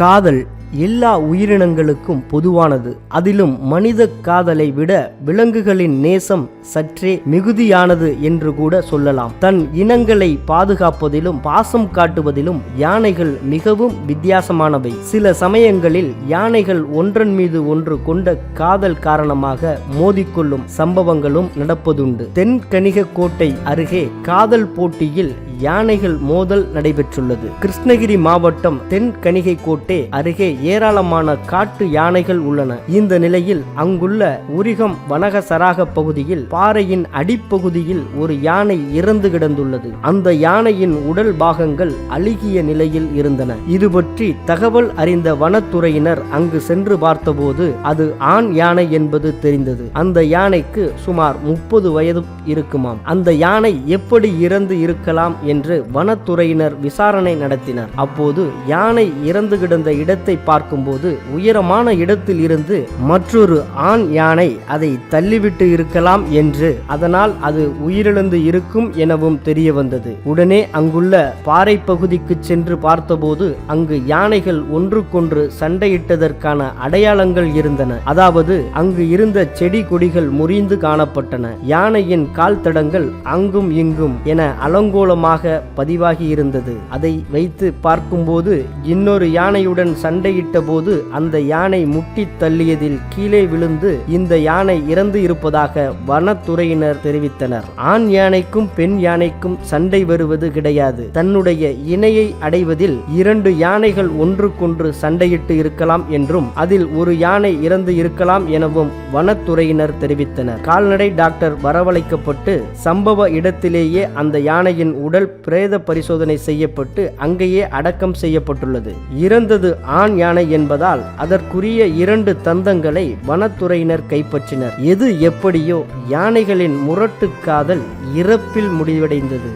காதல் எல்லா உயிரினங்களுக்கும் பொதுவானது. அதிலும் மனித காதலை விட விலங்குகளின் நேசம் சற்றே மிகுதியானது என்று கூட சொல்லலாம். தன் இனங்களை பாதுகாப்பதிலும் பாசம் காட்டுவதிலும் யானைகள் மிகவும் வித்தியாசமானவை. சில சமயங்களில் யானைகள் ஒன்றன் மீது ஒன்று கொண்ட காதல் காரணமாக மோதிக்கொள்ளும் சம்பவங்களும் நடப்பதுண்டு. தென்கணிக கோட்டை அருகே காதல் போட்டியில் யானைகள் மோதல் நடைபெற்றுள்ளது. கிருஷ்ணகிரி மாவட்டம் தென்கணிகை கோட்டை அருகே ஏராளமான காட்டு யானைகள் உள்ளன. இந்த நிலையில் அங்குள்ள உரிகம் வனக சராக பகுதியில் பாறையின் அடிப்பகுதியில் ஒரு யானை இறந்து கிடந்துள்ளது. அந்த யானையின் உடல் பாகங்கள் அழுகிய நிலையில் இருந்தன. இது பற்றி தகவல் அறிந்த வனத்துறையினர் அங்கு சென்று பார்த்தபோது அது ஆண் யானை என்பது தெரிந்தது. அந்த யானைக்கு சுமார் முப்பது வயது இருக்குமாம். அந்த யானை எப்படி இறந்து இருக்கலாம் என்று வனத்துறையினர் விசாரணை நடத்தினர். அப்போது யானை இறந்து கிடந்த இடத்தை பார்க்கும்போது உயரமான இடத்தில் இருந்து மற்றொரு ஆண் யானை அதை தள்ளிவிட்டு இருக்கலாம் என்று அதனால் அது உயிரிழந்து இருக்கும் எனவும் தெரிய வந்தது உடனே அங்குள்ள பாறை பகுதிக்கு சென்று பார்த்தபோது அங்கு யானைகள் ஒன்றுக்கொன்று சண்டையிட்டதற்கான அடையாளங்கள் இருந்தன. அதாவது அங்கு இருந்த செடி கொடிகள் முறிந்து காணப்பட்டன. யானையின் கால் தடங்கள் அங்கும் இங்கும் என அலங்கோலமாக பதிவாகி இருந்தது அதை வைத்து பார்க்கும்போது இன்னொரு யானையுடன் சண்டையிட்ட போது அந்த யானை முட்டி தள்ளியதில் கீழே விழுந்து இந்த யானை இறந்து இருப்பதாக வனத்துறையினர் தெரிவித்தனர். ஆண் யானைக்கும் பெண் யானைக்கும் சண்டை வருவது கிடையாது. தன்னுடைய இணையை அடைவதில் இரண்டு யானைகள் ஒன்றுக்கொன்று சண்டையிட்டு இருக்கலாம் என்றும் அதில் ஒரு யானை இறந்து இருக்கலாம் எனவும் வனத்துறையினர் தெரிவித்தனர். கால்நடை டாக்டர் வரவழைக்கப்பட்டு சம்பவ இடத்திலேயே அந்த யானையின் உடல் உடல் பிரேத பரிசோதனை செய்யப்பட்டு அங்கேயே அடக்கம் செய்யப்பட்டுள்ளது. இறந்தது ஆண் யானை என்பதால் அதற்குரிய இரண்டு தந்தங்களை வனத்துறையினர் கைப்பற்றினர். எது எப்படியோ யானைகளின் முரட்டு காதல் இறப்பில் முடிவடைந்தது.